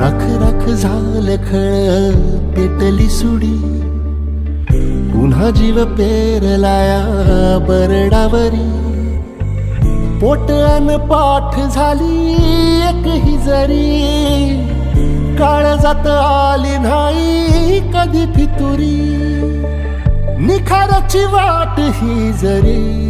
रख रख झालं खळ पेटली सुडी. पुन्हा जीव पेरलाया बरडावरी. पोटन पाठ झाली एक ही जरी. काळ जात आली नाही कधी फितुरी. निखाराची वाट ही जरी.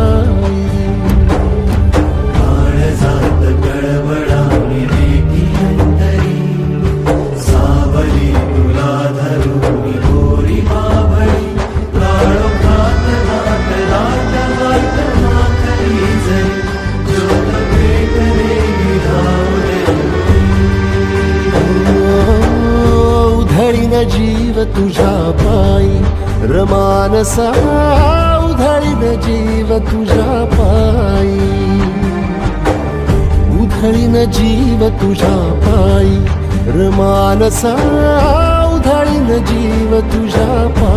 जीव तुझ्या पायी. रमानसा उधळीन जीव तुझ्या पायी. उधळीन जीव तुझ्या पायी. रमानसा उधळीन जीव तुझ्या पायी.